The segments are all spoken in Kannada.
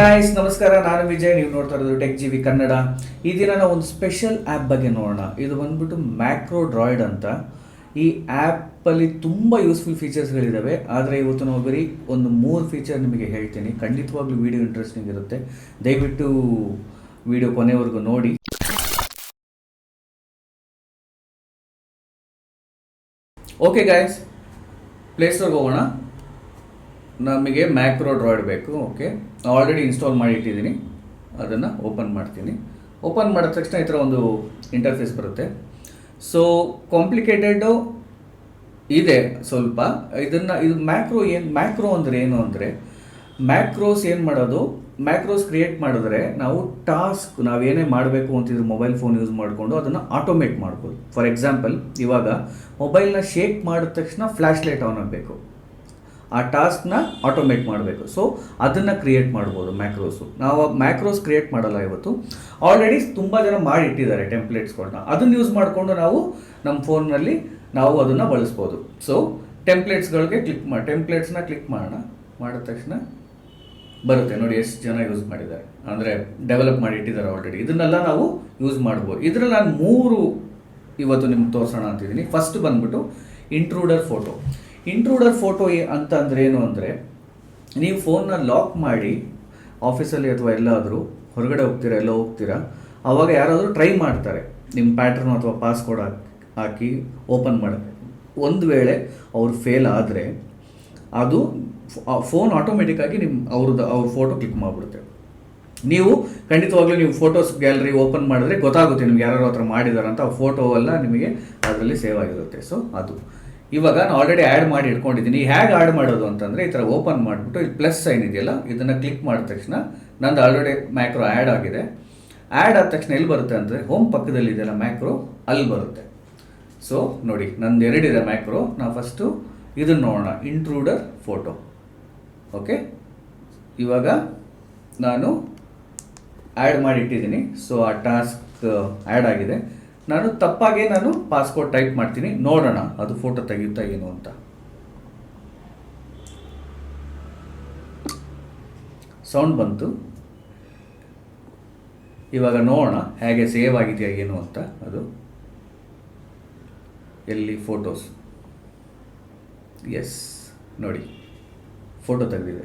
ಗಾಯ್ಸ್ ನಮಸ್ಕಾರ. ನಾನು ವಿಜಯ್. ನೀವು ನೋಡ್ತಾ ಇರೋದು ಟೆಕ್ ಜಿವಿ ಕನ್ನಡ ಈ ದಿನ ನಾವು ಒಂದು ಸ್ಪೆಷಲ್ ಆ್ಯಪ್ ಬಗ್ಗೆ ನೋಡೋಣ. ಇದು ಬಂದ್ಬಿಟ್ಟು ಮ್ಯಾಕ್ರೋ ಡ್ರಾಯ್ಡ್ ಅಂತ. ಈ ಆ್ಯಪಲ್ಲಿ ತುಂಬ ಯೂಸ್ಫುಲ್ ಫೀಚರ್ಸ್ಗಳಿದ್ದಾವೆ ಆದರೆ ಇವತ್ತು ನಾವು ಬರೀ ಒಂದು ಮೂರು ಫೀಚರ್ ನಿಮಗೆ ಹೇಳ್ತೀನಿ. ಖಂಡಿತವಾಗ್ಲೂ ವಿಡಿಯೋ ಇಂಟ್ರೆಸ್ಟಿಂಗ್ ಇರುತ್ತೆ. ದಯವಿಟ್ಟು ವಿಡಿಯೋ ಕೊನೆವರೆಗೂ ನೋಡಿ. ಓಕೆ ಗಾಯ್ಸ್ ಪ್ಲೇಸ್ಟೋರ್ಗೆ ಹೋಗೋಣ. ನಮಗೆ ಮ್ಯಾಕ್ರೋ ಡ್ರಾಯ್ಡ್ ಬೇಕು. ಓಕೆ ಆಲ್ರೆಡಿ ಇನ್ಸ್ಟಾಲ್ ಮಾಡಿ ಇಟ್ಟಿದ್ದೀನಿ ಅದನ್ನು ಓಪನ್ ಮಾಡ್ತೀನಿ. ಓಪನ್ ಮಾಡಿದ ತಕ್ಷಣ ಈ ಥರ ಒಂದು ಇಂಟರ್ಫೇಸ್ ಬರುತ್ತೆ. ಸೊ ಕಾಂಪ್ಲಿಕೇಟೆಡು ಇದೆ ಸ್ವಲ್ಪ. ಇದನ್ನು, ಇದು ಮ್ಯಾಕ್ರೋ ಏನು ಮ್ಯಾಕ್ರೋ ಅಂದರೆ ಏನು ಅಂದರೆ ಮ್ಯಾಕ್ರೋಸ್ ಏನು ಮಾಡೋದು? ಮ್ಯಾಕ್ರೋಸ್ ಕ್ರಿಯೇಟ್ ಮಾಡಿದ್ರೆ ನಾವು ಟಾಸ್ಕ್ ನಾವೇನೇ ಮಾಡಬೇಕು ಅಂತಿದ್ರೆ ಮೊಬೈಲ್ ಫೋನ್ ಯೂಸ್ ಮಾಡಿಕೊಂಡು ಅದನ್ನು ಆಟೋಮೇಟ್ ಮಾಡ್ಬೋದು. ಫಾರ್ ಎಕ್ಸಾಂಪಲ್ ಇವಾಗ ಮೊಬೈಲ್ನ ಶೇಕ್ ಮಾಡಿದ ತಕ್ಷಣ ಫ್ಲ್ಯಾಶ್ ಲೈಟ್ ಆನ್ ಆಗಬೇಕು. ಆ ಟಾಸ್ಕ್ನ ಆಟೋಮೇಟ್ ಮಾಡಬೇಕು. ಸೊ, ಅದನ್ನು ಕ್ರಿಯೇಟ್ ಮಾಡ್ಬೋದು ಮ್ಯಾಕ್ರೋಸು. ನಾವು ಮ್ಯಾಕ್ರೋಸ್ ಕ್ರಿಯೇಟ್ ಮಾಡಲ್ಲ ಇವತ್ತು. ಆಲ್ರೆಡಿ ತುಂಬ ಜನ ಮಾಡಿಟ್ಟಿದ್ದಾರೆ ಟೆಂಪ್ಲೇಟ್ಸ್ಗಳನ್ನ ಅದನ್ನು ಯೂಸ್ ಮಾಡಿಕೊಂಡು ನಾವು ನಮ್ಮ ಫೋನ್ನಲ್ಲಿ ನಾವು ಅದನ್ನು ಬಳಸ್ಬೋದು. ಸೊ, ಟೆಂಪ್ಲೇಟ್ಸ್ಗಳಿಗೆ ಕ್ಲಿಕ್ ಮಾಡಿ ಟೆಂಪ್ಲೇಟ್ಸ್ನ ಕ್ಲಿಕ್ ಮಾಡೋಣ. ಮಾಡಿದ ತಕ್ಷಣ ಬರುತ್ತೆ. ನೋಡಿ ಎಷ್ಟು ಜನ ಯೂಸ್ ಮಾಡಿದ್ದಾರೆ. ಅಂದರೆ ಡೆವಲಪ್ ಮಾಡಿ ಇಟ್ಟಿದ್ದಾರೆ ಆಲ್ರೆಡಿ. ಇದನ್ನೆಲ್ಲ ನಾವು ಯೂಸ್ ಮಾಡ್ಬೋದು. ಇದರಲ್ಲಿ ನಾನು ಮೂರು ಇವತ್ತು ನಿಮ್ಗೆ ತೋರಿಸೋಣ ಅಂತಿದ್ದೀನಿ. ಫಸ್ಟ್ ಬಂದ್ಬಿಟ್ಟು ಇಂಟ್ರೂಡರ್ ಫೋಟೋ ಇಂಟ್ರೂಡರ್ ಫೋಟೋ ಅಂತ ಅಂದ್ರೆ ಏನು ಅಂದರೆ, ನೀವು ಫೋನ್ನ ಲಾಕ್ ಮಾಡಿ ಆಫೀಸಲ್ಲಿ ಅಥವಾ ಎಲ್ಲಾದರೂ ಹೊರಗಡೆ ಹೋಗ್ತೀರಾ, ಎಲ್ಲ ಹೋಗ್ತೀರಾ, ಅವಾಗ ಯಾರಾದರೂ ಟ್ರೈ ಮಾಡ್ತಾರೆ. ನಿಮ್ಮ ಪ್ಯಾಟ್ರನ್ ಅಥವಾ ಪಾಸ್ಕೋಡ್ ಹಾಕಿ ಹಾಕಿ ಓಪನ್ ಮಾಡೋಕ್ಕೆ ಒಂದು ವೇಳೆ ಅವರು ಫೇಲ್ ಆದರೆ, ಅದು ಫೋನ್ ಆಟೋಮೆಟಿಕ್ಕಾಗಿ ನಿಮ್ಮ ಅವ್ರದ್ದು, ಅವ್ರ ಫೋಟೋ ಕ್ಲಿಕ್ ಮಾಡಿಬಿಡುತ್ತೆ. ನೀವು ಖಂಡಿತವಾಗ್ಲೂ ನೀವು ಫೋಟೋಸ್ ಗ್ಯಾಲರಿ ಓಪನ್ ಮಾಡಿದ್ರೆ ಗೊತ್ತಾಗುತ್ತೆ ನಿಮ್ಗೆ ಯಾರು ಹತ್ರ ಮಾಡಿದಾರಂತ ಆ ಫೋಟೋ ಎಲ್ಲ ನಿಮಗೆ ಅದರಲ್ಲಿ ಸೇವ್ ಆಗಿರುತ್ತೆ. ಸೊ ಅದು. ಇವಾಗ ನಾನು ಆಲ್ರೆಡಿ ಆ್ಯಡ್ ಮಾಡಿ ಇಟ್ಕೊಂಡಿದ್ದೀನಿ. ಹೇಗೆ ಆ್ಯಡ್ ಮಾಡೋದು ಅಂತಂದರೆ ಈ ಥರ ಓಪನ್ ಮಾಡಿಬಿಟ್ಟು ಪ್ಲಸ್ ಸೈನ್ ಇದೆಯಲ್ಲ, ಇದನ್ನು ಕ್ಲಿಕ್ ಮಾಡಿದ ತಕ್ಷಣ ನಂದು ಆಲ್ರೆಡಿ ಮ್ಯಾಕ್ರೋ ಆ್ಯಡ್ ಆಗಿದೆ. ಆ್ಯಡ್ ಆದ ತಕ್ಷಣ ಎಲ್ಲಿ ಬರುತ್ತೆ ಅಂದರೆ ಹೋಮ್ ಪಕ್ಕದಲ್ಲಿ ಇದೆಯಲ್ಲ ಮ್ಯಾಕ್ರೋ ಅಲ್ಲಿ ಬರುತ್ತೆ. ಸೊ ನೋಡಿ, ನಂದು ಎರಡಿದೆ ಮ್ಯಾಕ್ರೋ ನಾವು ಫಸ್ಟು ಇದನ್ನು ನೋಡೋಣ. ಇಂಟ್ರೂಡರ್ ಫೋಟೋ ಓಕೆ ಇವಾಗ ನಾನು ಆ್ಯಡ್ ಮಾಡಿ ಇಟ್ಟಿದ್ದೀನಿ. ಸೊ ಆ ಟಾಸ್ಕ್ ಆ್ಯಡ್ ಆಗಿದೆ. ನಾನು ತಪ್ಪಾಗೆ ನಾನು ಪಾಸ್ಪೋರ್ಟ್ ಟೈಪ್ ಮಾಡ್ತೀನಿ. ನೋಡೋಣ, ಅದು ಫೋಟೋ ತೆಗೆಯುತ್ತಾ ಏನು ಅಂತ. ಸೌಂಡ್ ಬಂತು. ಇವಾಗ ನೋಡೋಣ, ಹೇಗೆ ಸೇವ್ ಆಗಿದೆಯಾ ಏನು ಅಂತ ಅದು. ಎಲ್ಲಿ ಫೋಟೋಸ್ ಎಸ್ ನೋಡಿ. ಫೋಟೋ ತೆಗೆದಿದೆ.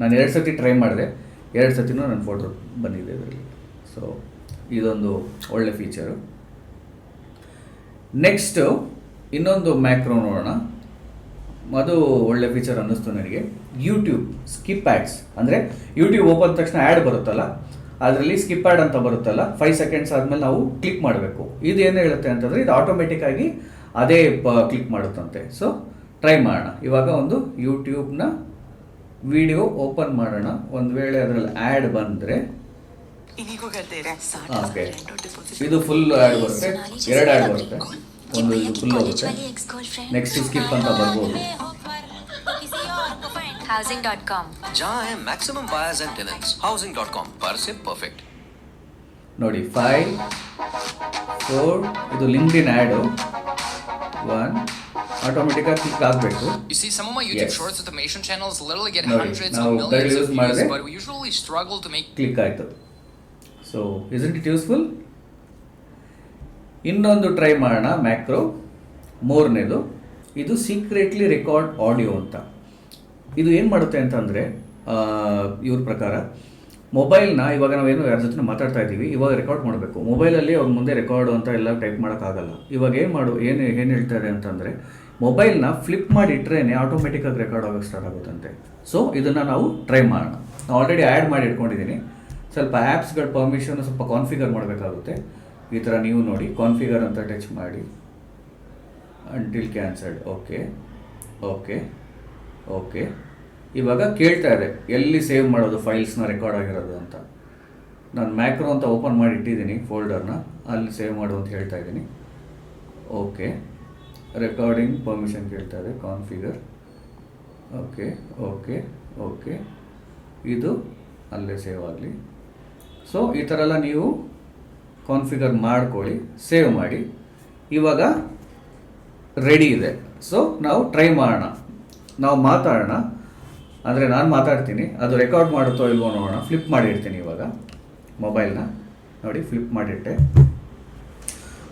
ನಾನು ಎರಡು ಸತಿ ಟ್ರೈ ಮಾಡಿದೆ. ಎರಡು ಸತಿನೂ ನನ್ನ ಫೋಟೋ ಬಂದಿದೆ ಇದರಲ್ಲಿ. ಸೊ ಇದೊಂದು ಒಳ್ಳೆ ಫೀಚರು ನೆಕ್ಸ್ಟು ಇನ್ನೊಂದು ಮ್ಯಾಕ್ರೋ ನೋಡೋಣ. ಅದು ಒಳ್ಳೆ ಫೀಚರ್ ಅನ್ನಿಸ್ತು ನನಗೆ. ಯೂಟ್ಯೂಬ್ ಸ್ಕಿಪ್ ಆ್ಯಡ್ಸ್ ಅಂದರೆ ಯೂಟ್ಯೂಬ್ ಓಪನ್ ತಕ್ಷಣ ಆ್ಯಡ್ ಬರುತ್ತಲ್ಲ, ಅದರಲ್ಲಿ ಸ್ಕಿಪ್ ಆ್ಯಡ್ ಅಂತ ಬರುತ್ತಲ್ಲ ಫೈವ್ ಸೆಕೆಂಡ್ಸ್ ಆದಮೇಲೆ ನಾವು ಕ್ಲಿಕ್ ಮಾಡಬೇಕು. ಇದು ಏನು ಹೇಳುತ್ತೆ ಅಂತಂದರೆ, ಇದು ಆಟೋಮೆಟಿಕ್ಕಾಗಿ ಅದೇ ಕ್ಲಿಕ್ ಮಾಡುತ್ತಂತೆ. ಸೊ ಟ್ರೈ ಮಾಡೋಣ. ಇವಾಗ ಒಂದು ಯೂಟ್ಯೂಬ್ನ ವಿಡಿಯೋ ಓಪನ್ ಮಾಡೋಣ. ಒಂದು ವೇಳೆ ಅದರಲ್ಲಿ ಆ್ಯಡ್ ಬಂದರೆ ಓಕೆ ಇದು ಫುಲ್ ಆ್ಯಡ್ ಬರುತ್ತೆ ಎರಡು ಆ್ಯಡ್ ಬರುತ್ತೆ ಒಂದು ಇದು ಫುಲ್ ಹೋಗುತ್ತೆ ನೆಕ್ಸ್ಟ್ ಸ್ಕಿಪ್ ಅಂತ ಬರ್ಬೋದು Housing.com. जहाँ है maximum buyers and tenants Housing dot com पर से परफेक्ट ನೋಡಿ ಫೈವ್ ಫೋರ್ ಇದು ಲಿಂಕ್ಡಿನ್ ಆ್ಯಡು ಒನ್ ಆಟೋಮೆಟಿಕ್ಕಾಗಿ ಕ್ಲಿಕ್ ಆಗಬೇಕು You see, some of my YouTube Yes. Shorts automation channels literally get No, hundreds now of millions that of is views, ಮಾಡಿದ್ರೆ- but we usually struggle to make click ಆಯಿತು ಸೊ ಇಸಂಟ್ ಇಟ್ ಯೂಸ್ಫುಲ್ ಇನ್ನೊಂದು ಟ್ರೈ ಮಾಡೋಣ ಮ್ಯಾಕ್ರೋ ಮೂರನೇದು, ಇದು ಸೀಕ್ರೆಟ್ಲಿ ರೆಕಾರ್ಡ್ ಆಡಿಯೋ ಅಂತ. ಇದು ಏನು ಮಾಡುತ್ತೆ ಅಂತಂದರೆ ಇವ್ರ ಪ್ರಕಾರ ಮೊಬೈಲ್ನ ಇವಾಗ ನಾವೇನು ಯಾರ ಜೊತೆ ಮಾತಾಡ್ತಾ ಇದ್ದೀವಿ, ಇವಾಗ ರೆಕಾರ್ಡ್ ಮಾಡಬೇಕು. ಮೊಬೈಲಲ್ಲಿ ಅವ್ರ ಮುಂದೆ ರೆಕಾರ್ಡು ಅಂತ ಎಲ್ಲ ಟೈಪ್ ಮಾಡೋಕ್ಕಾಗಲ್ಲ. ಇವಾಗ ಏನು ಮಾಡು, ಏನು ಏನು ಹೇಳ್ತಾರೆ ಅಂತಂದರೆ ಮೊಬೈಲ್ನ ಫ್ಲಿಪ್ ಮಾಡಿ ಇಟ್ರೇನೆ ಆಟೋಮೆಟಿಕ್ಕಾಗಿ ರೆಕಾರ್ಡ್ ಆಗೋಕ್ಕೆ ಸ್ಟಾರ್ಟ್ ಆಗುತ್ತಂತೆ. ಸೊ ಇದನ್ನು ನಾವು ಟ್ರೈ ಮಾಡೋಣ. ಆಲ್ರೆಡಿ ಆ್ಯಡ್ ಮಾಡಿ ಇಟ್ಕೊಂಡಿದ್ದೀನಿ ಸ್ವಲ್ಪ ಆ್ಯಪ್ಸ್ಗಳ ಪರ್ಮಿಷನ್ ಸ್ವಲ್ಪ ಕಾನ್ಫಿಗರ್ ಮಾಡಬೇಕಾಗುತ್ತೆ. ಈ ಥರ ನೀವು ನೋಡಿ ಕಾನ್ಫಿಗರ್ ಅಂತ ಟಚ್ ಮಾಡಿ. Until cancelled okay okay okay ಇವಾಗ ಕೇಳ್ತಾ ಇದೆ, ಎಲ್ಲಿ ಸೇವ್ ಮಾಡೋದು ಫೈಲ್ಸ್ನ ರೆಕಾರ್ಡ್ ಆಗಿರೋದು ಅಂತ. ನಾನು ಮ್ಯಾಕ್ರೋ ಅಂತ ಓಪನ್ ಮಾಡಿ ಇಟ್ಟಿದ್ದೀನಿ ಫೋಲ್ಡರ್ನ ಅಲ್ಲಿ ಸೇವ್ ಮಾಡು ಅಂತ ಹೇಳ್ತಾ ಇದ್ದೀನಿ. ಓಕೆ ರೆಕಾರ್ಡಿಂಗ್ ಪರ್ಮಿಷನ್ ಕೇಳ್ತಾ ಇದೆ ಕಾನ್ಫಿಗರ್ ಓಕೆ ಓಕೆ ಓಕೆ ಇದು ಅಲ್ಲೇ ಸೇವ್ ಆಗಲಿ. ಸೊ ಈ ಥರ ಎಲ್ಲ ನೀವು ಕಾನ್ಫಿಗರ್ ಮಾಡ್ಕೊಳ್ಳಿ ಸೇವ್ ಮಾಡಿ. ಇವಾಗ ರೆಡಿ ಇದೆ. ಸೊ ನಾವು ಟ್ರೈ ಮಾಡೋಣ. ನಾವು ಮಾತಾಡೋಣ. ಅಂದರೆ ನಾನು ಮಾತಾಡ್ತೀನಿ. ಅದು ರೆಕಾರ್ಡ್ ಮಾಡುತ್ತೋ ಇಲ್ವೋ ನೋಡೋಣ. ಫ್ಲಿಪ್ ಮಾಡಿರ್ತೀನಿ ಇವಾಗ ಮೊಬೈಲ್ನ ನೋಡಿ ಫ್ಲಿಪ್ ಮಾಡಿಟ್ಟೆ.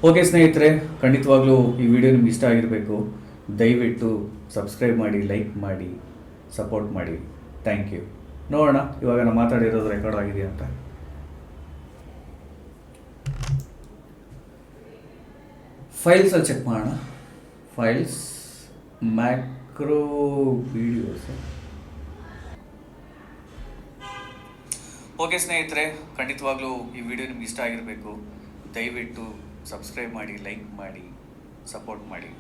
ಓಕೆ ಸ್ನೇಹಿತರೆ, ಖಂಡಿತವಾಗ್ಲೂ ಈ ವಿಡಿಯೋ ನಿಮ್ಗೆ ಇಷ್ಟ ಆಗಿರಬೇಕು. ದಯವಿಟ್ಟು ಸಬ್ಸ್ಕ್ರೈಬ್ ಮಾಡಿ ಲೈಕ್ ಮಾಡಿ ಸಪೋರ್ಟ್ ಮಾಡಿ. ಥ್ಯಾಂಕ್ ಯು ನೋಡೋಣ, ಇವಾಗ ನಾನು ಮಾತಾಡಿರೋದು ರೆಕಾರ್ಡ್ ಆಗಿದೆಯಾ ಅಂತ. ಫೈಲ್ಸಲ್ಲಿ ಚೆಕ್ ಮಾಡೋಣ. ಫೈಲ್ಸ್ ಮ್ಯಾಕ್ರೋ ವಿಡಿಯೋಸ್ ಓಕೆ ಸ್ನೇಹಿತರೆ ಖಂಡಿತವಾಗ್ಲೂ ಈ ವಿಡಿಯೋ ನಿಮ್ಗೆ ಇಷ್ಟ ಆಗಿರಬೇಕು. ದಯವಿಟ್ಟು ಸಬ್ಸ್ಕ್ರೈಬ್ ಮಾಡಿ ಲೈಕ್ ಮಾಡಿ ಸಪೋರ್ಟ್ ಮಾಡಿ.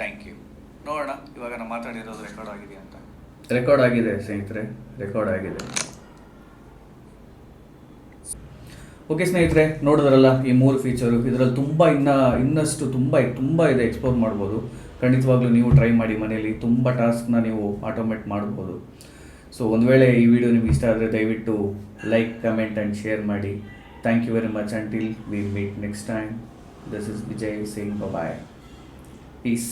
ಥ್ಯಾಂಕ್ ಯು ನೋಡೋಣ ಇವಾಗ ನಾನು ಮಾತಾಡಿರೋದು ರೆಕಾರ್ಡ್ ಆಗಿದೆ ಅಂತ. ರೆಕಾರ್ಡ್ ಆಗಿದೆ ಸ್ನೇಹಿತರೆ ರೆಕಾರ್ಡ್ ಆಗಿದೆ. ಓಕೆ ಸ್ನೇಹಿತರೆ, ನೋಡಿದ್ರಲ್ಲ ಈ ಮೂರು ಫೀಚರು ಇದರಲ್ಲಿ ತುಂಬ ಇನ್ನ, ಇನ್ನಷ್ಟು ತುಂಬ ತುಂಬ ಇದೆ ಎಕ್ಸ್ಪ್ಲೋರ್ ಮಾಡ್ಬೋದು. ಖಂಡಿತವಾಗ್ಲೂ ನೀವು ಟ್ರೈ ಮಾಡಿ ಮನೆಯಲ್ಲಿ. ತುಂಬ ಟಾಸ್ಕ್ನ ನೀವು ಆಟೋಮೇಟ್ ಮಾಡ್ಬೋದು. ಸೊ ಒಂದು ವೇಳೆ ಈ ವಿಡಿಯೋ ನಿಮ್ಗೆ ಇಷ್ಟ ಆದರೆ ದಯವಿಟ್ಟು ಲೈಕ್ ಕಮೆಂಟ್ ಆ್ಯಂಡ್ ಶೇರ್ ಮಾಡಿ. Thank you very much until we meet next time this is Vijay Singh bye peace